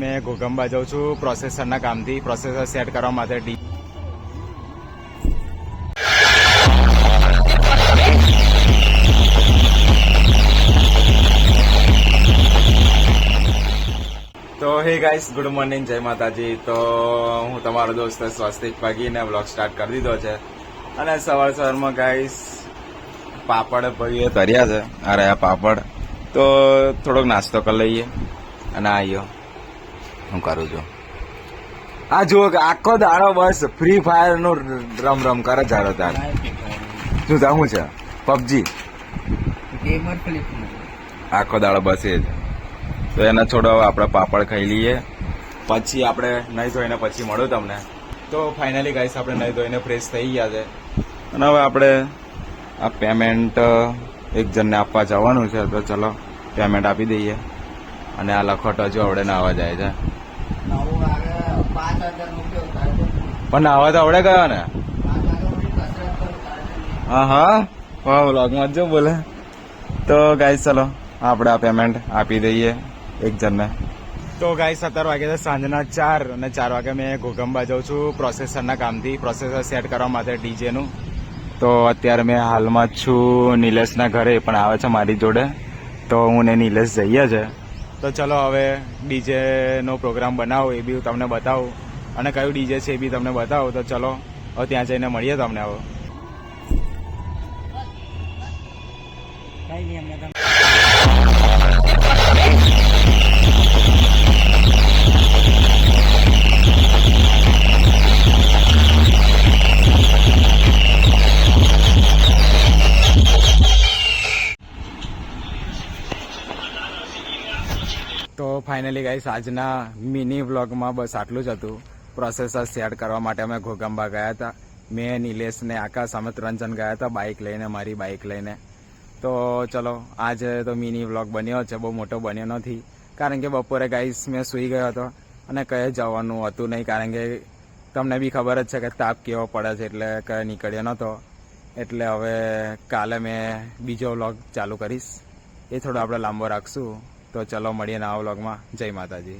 મેં ઘોગંબા જાઉં છું પ્રોસેસરના કામથી. પ્રોસેસર સેટ કરવા માટે ડી તો હે ગાઈસ ગુડ મોર્નિંગ જય માતાજી. તો, હું તમારો દોસ્ત સ્વસ્તિક પગીને બ્લોગ સ્ટાર્ટ કરી દીધો છે. અને સવાર સવારમાં ગાઈસ પાપડ ભાઈએ તર્યા છે. આ રહ્યા પાપડ. તો, થોડોક નાસ્તો કરી લઈએ. અને આયો. હું કરું છું? આ જુઓ કે આખો દાડો બસ ફ્રી ફાયર નો રમ રમ કરે જાડો તાર શું તા શું છે? પબજી આખો દાડો બસ એ તો એના છોડો હવે આપણે પાપડ ખાઈ લઈએ. પછી આપણે નહીં ધોઈને પછી મળું તમને. તો ફાઇનલી ગાઈસ આપણે નહીં ધોઈને ફ્રેશ થઈ ગયા છે. અને હવે આપણે આ પેમેન્ટ એક જણને આપવા જવાનું છે. તો ચલો પેમેન્ટ આપી દઈએ. અને આ લખોટો જો આવડે નાવા જાય છે. પણ નાવા તો આવડે ગયો ને. હા હા. વાહ વ્લોગમાં જ બોલે. તો ગાઈસ ચલો આપણે આ પેમેન્ટ આપી દઈએ એક જણને તો ગાઈસ સત્તર વાગે છે સાંજના ચાર અને ચાર વાગે મેં ઘોગંબા જાઉં છું પ્રોસેસરના કામથી. પ્રોસેસર સેટ કરવા માટે ડીજેનું. તો અત્યારે મેં હાલમાં છું નિલેશના ઘરે પણ આવે છે મારી જોડે. તો હું ને નિલેશ જઈએ છે. તો ચલો હવે ડીજેનો પ્રોગ્રામ બનાવો, એ બી હું તમને બતાવું. અને કયું ડીજે છે એ બી તમને બતાવું. તો ચલો, હવે ત્યાં જઈને મળીએ તમને હવે. તો ફાઇનલી ગાઈસ આજના મિની વ્લોગમાં બસ આટલું જ હતું. પ્રોસેસર શેર કરવા માટે અમે ઘોગંબા ગયા હતા. મેં, નિલેશ ને આકાશ, અમે ત્રણ ગયા હતા બાઇક લઈને, મારી બાઇક લઈને. તો ચલો, આજે તો મિની વ્લોગ બન્યો છે. બહુ મોટો બન્યો નથી. કારણ કે બપોરે ગાઈસ મેં સૂઈ ગયો હતો અને કહે જવાનું હતું નહીં. કારણ કે તમને બી ખબર જ છે કે તાપ કેવો પડે છે એટલે કયે નીકળ્યો નહોતો. એટલે હવે કાલે મેં બીજો વ્લોગ ચાલુ કરીશ. એ થોડો આપણે લાંબો રાખશું. તો ચલો મળીએ નવા વ્લોગમાં. જય માતાજી.